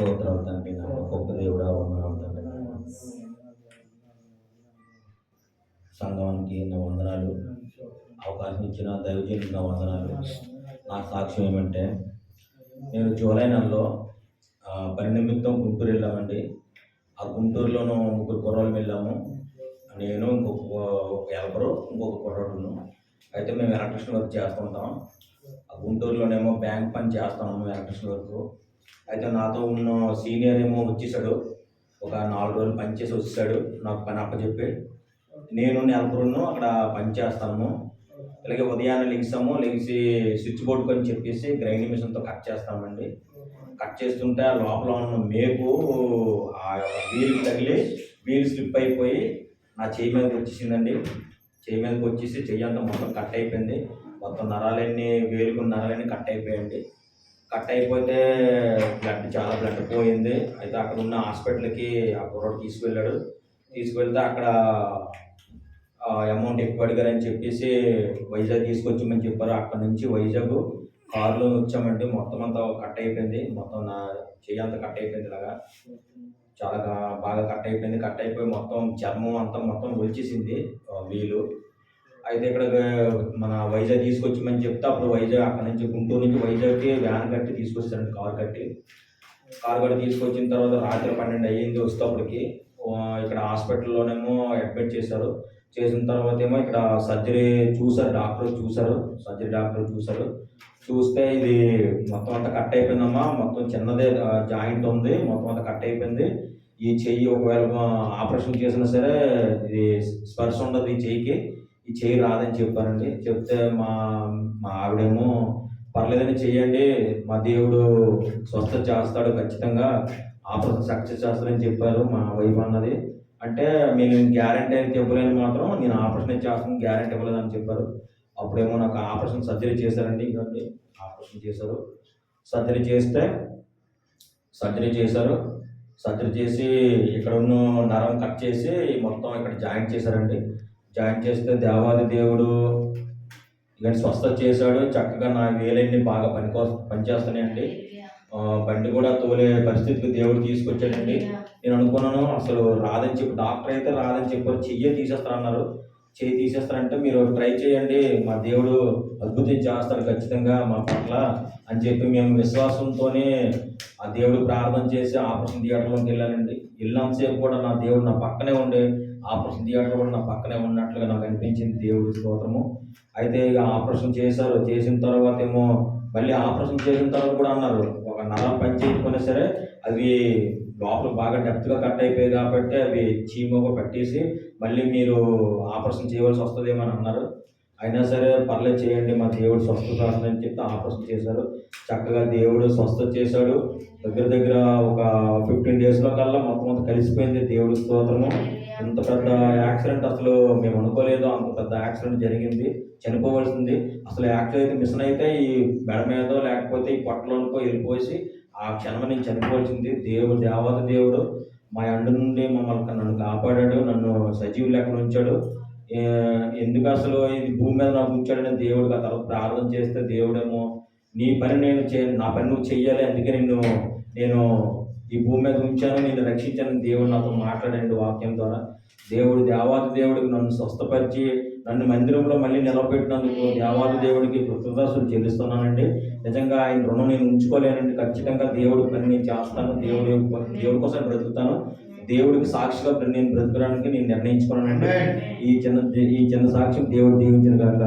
స్తోత్రం తండ్రి నా గొప్ప దేవుడా వందనాలు తండ్రి సంఘానికి నా వందనాలు అవకాశం ఇచ్చిన దైవజనులకు నా వందనాలు. నా సాక్ష్యం ఏమంటే నేను జూలై నెలలో పని నిమిత్తం గుంటూరు వెళ్ళామండి. ఆ గుంటూరులోనూ ముగ్గురు కుర్రోళ్ళు వెళ్ళాము. నేను ఇంకొక ఒక ఇంకొక కుర్రోడును. అయితే మేము ఎలక్ట్రిషన్ వర్క్ చేస్తుంటాం. ఆ గుంటూరులోనేమో బ్యాంక్ పని చేస్తాము ఎలక్ట్రిషన్ వర్క్. అయితే నాతో ఉన్న సీనియర్ ఏమో వచ్చేసాడు. ఒక నాలుగు రోజులు పని చేసి వచ్చేసాడు. నాకు పని అప్పచెప్పి. నేను నెలకొలను అక్కడ పని అలాగే ఉదయాన్నే లెగిస్తాము లెగిసి స్విచ్ బోర్డ్ కొని చెప్పేసి గ్రైండింగ్ మిషన్తో కట్ చేస్తామండి. కట్ చేస్తుంటే ఆ లోపల ఉన్న మేకు ఆ యొక్క వీల్ తగిలి వీల్ స్లిప్ అయిపోయి నా చేయి మీదకి వచ్చేసిందండి. చేయి మీదకి వచ్చేసి చెయ్యి అంతా మొత్తం కట్ అయిపోయింది. మొత్తం నరాలన్నీ వేలుకున్న నరాలన్నీ కట్ అయిపోయాయండి. కట్ అయిపోతే బ్లడ్ చాలా బ్లడ్ పోయింది. అయితే అక్కడ ఉన్న హాస్పిటల్కి ఆ కుర్రోడు తీసుకువెళ్ళాడు తీసుకువెళ్తే అక్కడ అమౌంట్ ఎక్కువ అడిగారని చెప్పేసి వైజాగ్ తీసుకొచ్చామని చెప్పారు. అక్కడ నుంచి వైజాగ్ కారులో వచ్చామంటే మొత్తం అంతా కట్ అయిపోయింది. మొత్తం నా చెయ్యి అంతా కట్ అయిపోయింది ఇలాగా. చాలా బాగా కట్ అయిపోయింది. కట్ అయిపోయి మొత్తం చర్మం అంతా మొత్తం ఒలిచేసింది వీలు. అయితే ఇక్కడ మన వైజాగ్ తీసుకొచ్చామని చెప్తే అప్పుడు వైజాగ్ అక్కడ నుంచి గుంటూరు నుంచి వైజాగ్కి వ్యాన్ కట్టి తీసుకొచ్చారండి కారు కట్టి. కారు కట్టి తీసుకొచ్చిన తర్వాత రాత్రి పన్నెండు అయ్యింది వస్తేప్పటికి. ఇక్కడ హాస్పిటల్లోనేమో అడ్మిట్ చేశారు. చేసిన తర్వాత ఏమో ఇక్కడ సర్జరీ చూశారు డాక్టర్ చూశారు సర్జరీ డాక్టర్ చూశారు. చూస్తే ఇది మొత్తం అంతా కట్ అయిపోయిందమ్మా మొత్తం చిన్నదే జాయింట్ ఉంది మొత్తం అంతా కట్ అయిపోయింది. ఈ చెయ్యి ఒకవేళ ఆపరేషన్ చేసినా సరే ఇది స్పర్శ ఉండదు ఈ చెయ్యికి. ఈ చేయి రాదని చెప్పారండి చెప్తే మా మా ఆవిడేమో పర్లేదని చెయ్యండి మా దేవుడు స్వస్థ చేస్తాడు ఖచ్చితంగా ఆపరేషన్ సక్సెస్ చేస్తాడని చెప్పారు మా వైఫ్ అన్నది. అంటే నేను గ్యారంటీ అని చెప్పలేను మాత్రం నేను ఆపరేషన్ చేస్తాను గ్యారంటీ ఇవ్వలేదని చెప్పారు. అప్పుడేమో నాకు ఆపరేషన్ సర్జరీ చేశారండి ఇదండి ఆపరేషన్ చేశారు. సర్జరీ చేస్తే సర్జరీ చేశారు. సర్జరీ చేసి ఇక్కడ ఉన్న నరం కట్ చేసి మొత్తం ఇక్కడ జాయింట్ చేశారండి. జాయింట్ చేస్తే దేవాది దేవుడు ఇలాంటి స్వస్థత చేశాడు. చక్కగా నా వేలన్నీ బాగా పనికో పనిచేస్తున్నాయండి. బండి కూడా తోలే పరిస్థితికి దేవుడు తీసుకొచ్చాడండి. నేను అనుకున్నాను అసలు రాదని చెప్పి డాక్టర్ అయితే రాదని చెప్పారు చెయ్యే తీసేస్తారన్నారు చెయ్యి తీసేస్తారంటే మీరు ట్రై చేయండి. మా దేవుడు అద్భుతం చేస్తాడు ఖచ్చితంగా మా పట్ల అని చెప్పి మేము విశ్వాసంతోనే ఆ దేవుడు ప్రార్థన చేసి ఆపరేషన్ థియేటర్లోకి వెళ్ళానండి. వెళ్ళినంతసేపు కూడా నా దేవుడు నా పక్కనే ఉండే. ఆపరేషన్ థియేటర్ కూడా నా పక్కనే ఉన్నట్లుగా నాకు అనిపించింది. దేవుడి స్తోత్రము. అయితే ఇక ఆపరేషన్ చేశారు. చేసిన తర్వాత ఏమో మళ్ళీ ఆపరేషన్ చేసిన తర్వాత కూడా అన్నారు. ఒక నరం పని చేయకపోయినా సరే అవి లోపల బాగా డెప్త్గా కట్ అయిపోయాయి కాబట్టి అవి చీమగా పట్టేసి మళ్ళీ మీరు ఆపరేషన్ చేయవలసి వస్తుందేమో అని అన్నారు. అయినా సరే పర్లేదు చేయండి మా దేవుడు స్వస్థత అని చెప్తే ఆపరేషన్ చేశారు. చక్కగా దేవుడు స్వస్థత చేశాడు. దగ్గర దగ్గర ఒక ఫిఫ్టీన్ డేస్లో కల్లా మొత్తం అంతా కలిసిపోయింది దేవుడు స్తోత్రము. ఇంత పెద్ద యాక్సిడెంట్ అసలు మేము అనుకోలేదు. అంత పెద్ద యాక్సిడెంట్ జరిగింది. చనిపోవలసింది. అసలు యాక్సిడెంట్ అయితే మిషన్ అయితే ఈ మెడ మీదో లేకపోతే ఈ పొట్టలోనుకో వెళ్ళిపోసి ఆ క్షణం నేను చనిపోవాల్సింది. దేవుడు దేవత దేవుడు మా ఎండ నుండి మమ్మల్ని నన్ను కాపాడాడు. నన్ను సజీవ లెక్కన ఉంచాడు. ఎందుకు అసలు ఇది భూమి మీద నాకు ఉంచాడని దేవుడు ఆ తర్వాత ప్రార్థన చేస్తే దేవుడేమో నీ పని నేను చే నా పని నువ్వు చెయ్యాలి అందుకే నిన్ను నేను ఈ భూమి మీద ఉంచాను నేను రక్షించాను దేవుడు నాతో మాట్లాడండి వాక్యం ద్వారా. దేవుడు దేవాది దేవుడికి నన్ను స్వస్థపరిచి నన్ను మందిరంలో మళ్ళీ నిలబెట్టినందుకు దేవాది దేవుడికి కృతజ్ఞతలు చెల్లిస్తున్నానండి. నిజంగా ఆయన రుణం నేను ఉంచుకోలేనండి. ఖచ్చితంగా దేవుడి పని నేను చేస్తాను. దేవుడి దేవుడి కోసం బ్రతుకుతాను. దేవుడికి సాక్షిగా నేను బ్రతకడానికి నేను నిర్ణయించుకున్నానండి. ఈ చిన్న ఈ చిన్న సాక్ష్యం దేవుడు దీవించిన కాక.